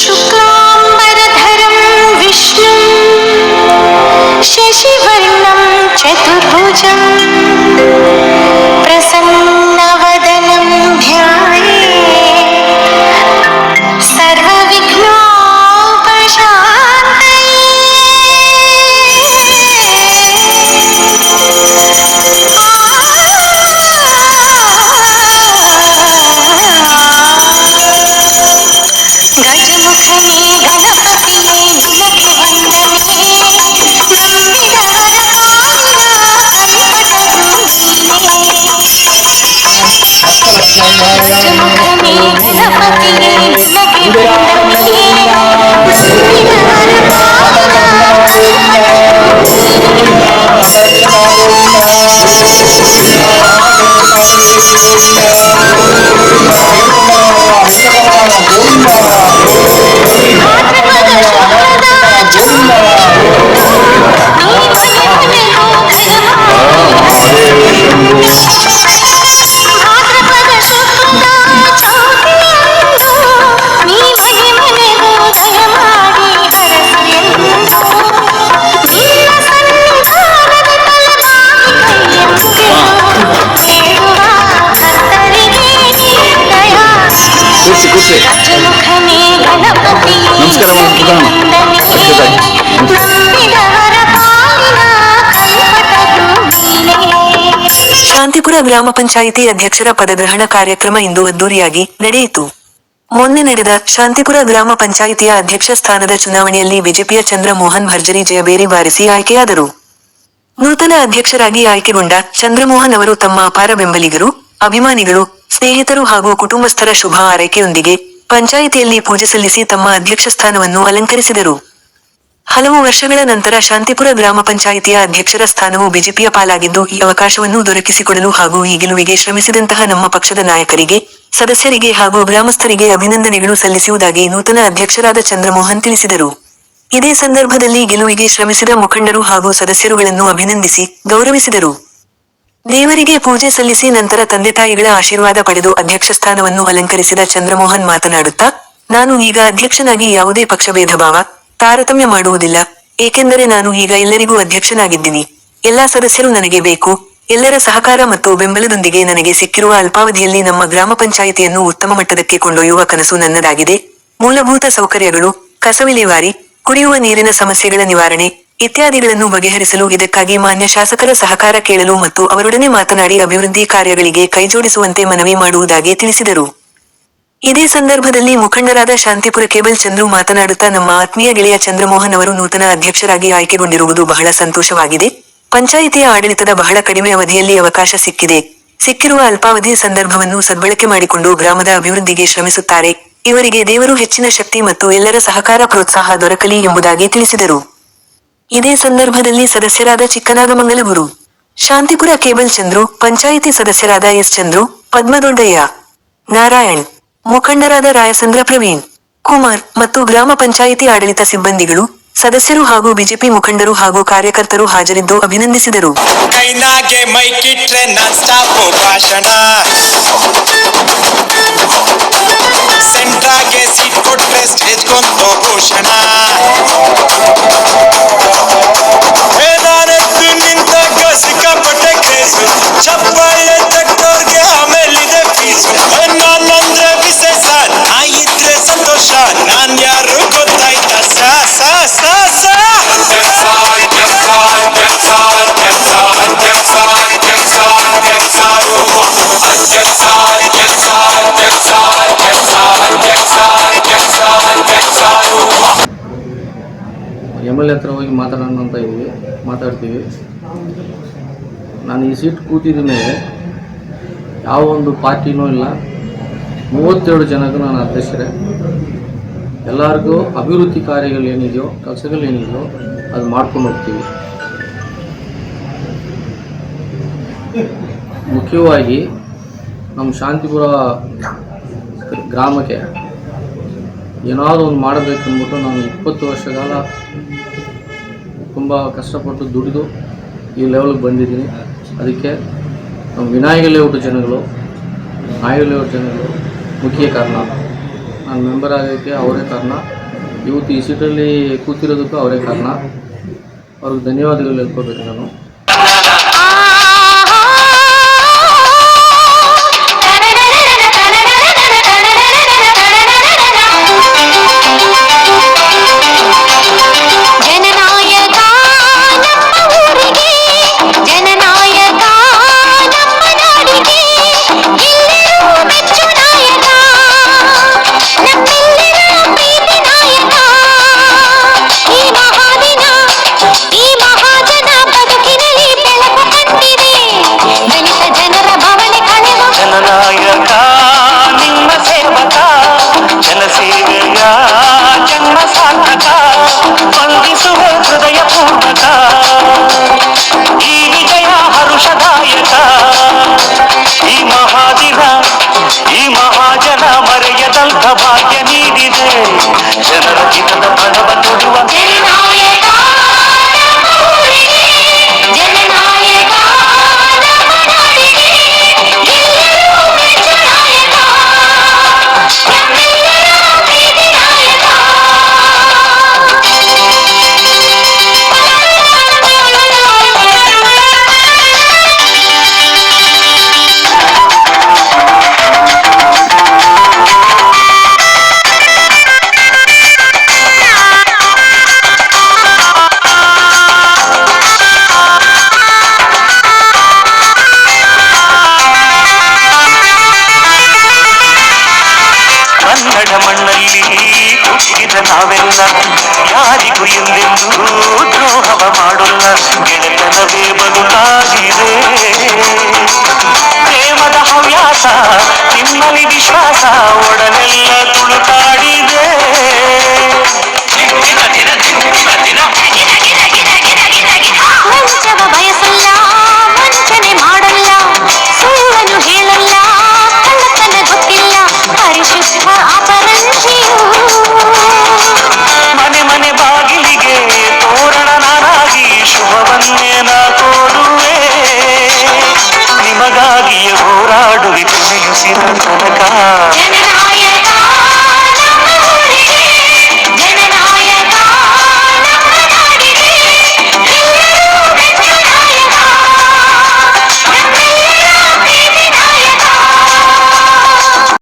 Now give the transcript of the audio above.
शुक्लाम्बरधरं विष्णुं शशिवर्णं चतुर्भुजं se não ಗಣಪತಿ ನಮಸ್ಕಾರ ಶಾಂತಿಪುರ ಗ್ರಾಮ ಪಂಚಾಯಿತಿ ಅಧ್ಯಕ್ಷರ ಪದಗ್ರಹಣ ಕಾರ್ಯಕ್ರಮ ಇಂದು ಅದ್ದೂರಿಯಾಗಿ ನಡೆಯಿತು. ಮೊನ್ನೆ ನಡೆದ ಶಾಂತಿಪುರ ಗ್ರಾಮ ಪಂಚಾಯಿತಿಯ ಅಧ್ಯಕ್ಷ ಸ್ಥಾನದ ಚುನಾವಣೆಯಲ್ಲಿ ಬಿಜೆಪಿಯ ಚಂದ್ರಮೋಹನ್ ಭರ್ಜರಿ ಜಯಬೇರಿ ಬಾರಿಸಿ ಆಯ್ಕೆಯಾದರು. ನೂತನ ಅಧ್ಯಕ್ಷರಾಗಿ ಆಯ್ಕೆಗೊಂಡ ಚಂದ್ರಮೋಹನ್ ಅವರು ತಮ್ಮ ಅಪಾರ ಬೆಂಬಲಿಗರು, ಅಭಿಮಾನಿಗಳು ಸ್ನೇಹಿತರು ಹಾಗೂ ಕುಟುಂಬಸ್ಥರ ಶುಭ ಆರೈಕೆಯೊಂದಿಗೆ ಪಂಚಾಯಿತಿಯಲ್ಲಿ ಪೂಜೆ ಸಲ್ಲಿಸಿ ತಮ್ಮ ಅಧ್ಯಕ್ಷ ಸ್ಥಾನವನ್ನು ಅಲಂಕರಿಸಿದರು. ಹಲವು ವರ್ಷಗಳ ನಂತರ ಶಾಂತಿಪುರ ಗ್ರಾಮ ಪಂಚಾಯಿತಿಯ ಅಧ್ಯಕ್ಷರ ಸ್ಥಾನವು ಬಿಜೆಪಿಯ ಪಾಲಾಗಿದ್ದು, ಈ ಅವಕಾಶವನ್ನು ದೊರಕಿಸಿಕೊಡಲು ಹಾಗೂ ಈ ಗೆಲುವಿಗೆ ಶ್ರಮಿಸಿದಂತಹ ನಮ್ಮ ಪಕ್ಷದ ನಾಯಕರಿಗೆ, ಸದಸ್ಯರಿಗೆ ಹಾಗೂ ಗ್ರಾಮಸ್ಥರಿಗೆ ಅಭಿನಂದನೆಗಳು ಸಲ್ಲಿಸುವುದಾಗಿ ನೂತನ ಅಧ್ಯಕ್ಷರಾದ ಚಂದ್ರಮೋಹನ್ ತಿಳಿಸಿದರು. ಇದೇ ಸಂದರ್ಭದಲ್ಲಿ ಗೆಲುವಿಗೆ ಶ್ರಮಿಸಿದ ಮುಖಂಡರು ಹಾಗೂ ಸದಸ್ಯರುಗಳನ್ನು ಅಭಿನಂದಿಸಿ ಗೌರವಿಸಿದರು. ದೇವರಿಗೆ ಪೂಜೆ ಸಲ್ಲಿಸಿ ನಂತರ ತಂದೆ ತಾಯಿಗಳ ಆಶೀರ್ವಾದ ಪಡೆದು ಅಧ್ಯಕ್ಷ ಸ್ಥಾನವನ್ನು ಅಲಂಕರಿಸಿದ ಚಂದ್ರಮೋಹನ್ ಮಾತನಾಡುತ್ತಾ, ನಾನು ಈಗ ಅಧ್ಯಕ್ಷನಾಗಿ ಯಾವುದೇ ಪಕ್ಷಭೇದ ಭಾವ ತಾರತಮ್ಯ ಮಾಡುವುದಿಲ್ಲ, ಏಕೆಂದರೆ ನಾನು ಈಗ ಎಲ್ಲರಿಗೂ ಅಧ್ಯಕ್ಷನಾಗಿದ್ದೀನಿ. ಎಲ್ಲಾ ಸದಸ್ಯರು ನನಗೆ ಬೇಕು. ಎಲ್ಲರ ಸಹಕಾರ ಮತ್ತು ಬೆಂಬಲದೊಂದಿಗೆ ನನಗೆ ಸಿಕ್ಕಿರುವ ಅಲ್ಪಾವಧಿಯಲ್ಲಿ ನಮ್ಮ ಗ್ರಾಮ ಪಂಚಾಯಿತಿಯನ್ನು ಉತ್ತಮ ಮಟ್ಟದಕ್ಕೆ ಕೊಂಡೊಯ್ಯುವ ಕನಸು ನನ್ನದಾಗಿದೆ. ಮೂಲಭೂತ ಸೌಕರ್ಯಗಳು, ಕಸವಿಲೇವಾರಿ, ಕುಡಿಯುವ ನೀರಿನ ಸಮಸ್ಯೆಗಳ ನಿವಾರಣೆ ಇತ್ಯಾದಿಗಳನ್ನು ಬಗೆಹರಿಸಲು ಇದಕ್ಕಾಗಿ ಮಾನ್ಯ ಶಾಸಕರ ಸಹಕಾರ ಕೇಳಲು ಮತ್ತು ಅವರೊಡನೆ ಮಾತನಾಡಿ ಅಭಿವೃದ್ಧಿ ಕಾರ್ಯಗಳಿಗೆ ಕೈಜೋಡಿಸುವಂತೆ ಮನವಿ ಮಾಡುವುದಾಗಿ ತಿಳಿಸಿದರು. ಇದೇ ಸಂದರ್ಭದಲ್ಲಿ ಮುಖಂಡರಾದ ಶಾಂತಿಪುರ ಕೇಬಲ್ ಚಂದ್ರು ಮಾತನಾಡುತ್ತಾ ನಮ್ಮ ಆತ್ಮೀಯ ಗೆಳೆಯ ಚಂದ್ರಮೋಹನ್ ಅವರು ನೂತನ ಅಧ್ಯಕ್ಷರಾಗಿ ಆಯ್ಕೆಗೊಂಡಿರುವುದು ಬಹಳ ಸಂತೋಷವಾಗಿದೆ. ಪಂಚಾಯಿತಿಯ ಆಡಳಿತದ ಬಹಳ ಕಡಿಮೆ ಅವಧಿಯಲ್ಲಿ ಅವಕಾಶ ಸಿಕ್ಕಿದೆ. ಸಿಕ್ಕಿರುವ ಅಲ್ಪಾವಧಿ ಸಂದರ್ಭವನ್ನು ಸದ್ಬಳಕೆ ಮಾಡಿಕೊಂಡು ಗ್ರಾಮದ ಅಭಿವೃದ್ಧಿಗೆ ಶ್ರಮಿಸುತ್ತಾರೆ. ಇವರಿಗೆ ದೇವರು ಹೆಚ್ಚಿನ ಶಕ್ತಿ ಮತ್ತು ಎಲ್ಲರ ಸಹಕಾರ ಪ್ರೋತ್ಸಾಹ ದೊರಕಲಿ ಎಂಬುದಾಗಿ ತಿಳಿಸಿದರು. ಇದೇ ಸಂದರ್ಭದಲ್ಲಿ ಸದಸ್ಯರಾದ ಚಿಕ್ಕನಾಗಮಂಗಲಗುರು, ಶಾಂತಿಪುರ ಕೇಬಲ್ ಚಂದ್ರು, ಪಂಚಾಯಿತಿ ಸದಸ್ಯರಾದ ಎಸ್ ಚಂದ್ರು, ಪದ್ಮದೊಡ್ಡಯ್ಯ, ನಾರಾಯಣ್, ಮುಖಂಡರಾದ ರಾಯಸಂದ್ರ ಪ್ರವೀಣ್, ಕುಮಾರ್ ಮತ್ತು ಗ್ರಾಮ ಪಂಚಾಯಿತಿ ಆಡಳಿತ ಸಿಬ್ಬಂದಿಗಳು, ಸದಸ್ಯರು ಹಾಗೂ ಬಿಜೆಪಿ ಮುಖಂಡರು ಹಾಗೂ ಕಾರ್ಯಕರ್ತರು ಹಾಜರಿದ್ದು ಅಭಿನಂದಿಸಿದರು. ಭಾಷಣ. সেন্টাকে সিট করতে স্টেজ গন্ধ বসে না ಹತ್ರ ಹೋಗಿ ಮಾತಾಡೋಣ ಅಂತ ಇದ್ದೀವಿ, ಮಾತಾಡ್ತೀವಿ. ನಾನು ಈ ಸೀಟ್ ಕೂತಿದ ಮೇಲೆ ಯಾವ ಒಂದು ಪಾರ್ಟಿನೂ ಇಲ್ಲ. ಮೂವತ್ತೆರಡು ಜನಕ್ಕೂ ನಾನು ಅಧ್ಯಕ್ಷರೇ. ಎಲ್ಲರಿಗೂ ಅಭಿವೃದ್ಧಿ ಕಾರ್ಯಗಳು ಏನಿದೆಯೋ, ಕೆಲಸಗಳು ಏನಿದೆಯೋ ಅದು ಮಾಡ್ಕೊಂಡು ಹೋಗ್ತೀವಿ. ಮುಖ್ಯವಾಗಿ ನಮ್ಮ ಶಾಂತಿಪುರ ಗ್ರಾಮಕ್ಕೆ ಏನಾದರೂ ಒಂದು ಮಾಡಬೇಕು ಅಂದ್ಬಿಟ್ಟು ನಾನು ಇಪ್ಪತ್ತು ವರ್ಷಗಾಲ ತುಂಬ ಕಷ್ಟಪಟ್ಟು ದುಡಿದು ಈ ಲೆವೆಲ್ಗೆ ಬಂದಿದ್ದೀನಿ. ಅದಕ್ಕೆ ನಮ್ಮ ವಿನಾಯಕ ಲೇಔಟ್ ಜನಗಳು ನಾಯಕ ಲೇಔಟ್ ಜನಗಳು ಮುಖ್ಯ ಕಾರಣ. ನಾನು ಮೆಂಬರ್ ಆಗೋಕ್ಕೆ ಅವರೇ ಕಾರಣ. ಇವತ್ತು ಈ ಸೀಟಲ್ಲಿ ಕೂತಿರೋದಕ್ಕೂ ಅವರೇ ಕಾರಣ. ಅವ್ರಿಗೆ ಧನ್ಯವಾದಗಳು ಹೇಳ್ಕೋಬೇಕು ನಾನು. ಜನ್ಮ ಸಾರ್ಥಕ ವಂದಿಸುವ ಹೃದಯ ಪೂರ್ವಕ ಈ ವಿಜಯ ಹರುಷದಾಯಕ ಈ ಮಹಾದಿನ ಈ ಮಹಾಜನ ಮರೆಯದಂತ ಭಾಗ್ಯ ನೀಡಿದೆ ಜನರ ಮಣ್ಣಲ್ಲಿ ಹುಟ್ಟಿದ ನಾವೆಲ್ಲ ಯಾರಿಗೂ ಎಂದೆಂದೂ ದ್ರೋಹವ ಮಾಡೋಲ್ಲ. ಗೆಳೆತನವೇ ಬದುಕಾಗಿದೆ. ಪ್ರೇಮದ ಹವ್ಯಾಸ ನಿಮ್ಮಲ್ಲಿ ವಿಶ್ವಾಸ ಒಡನೆ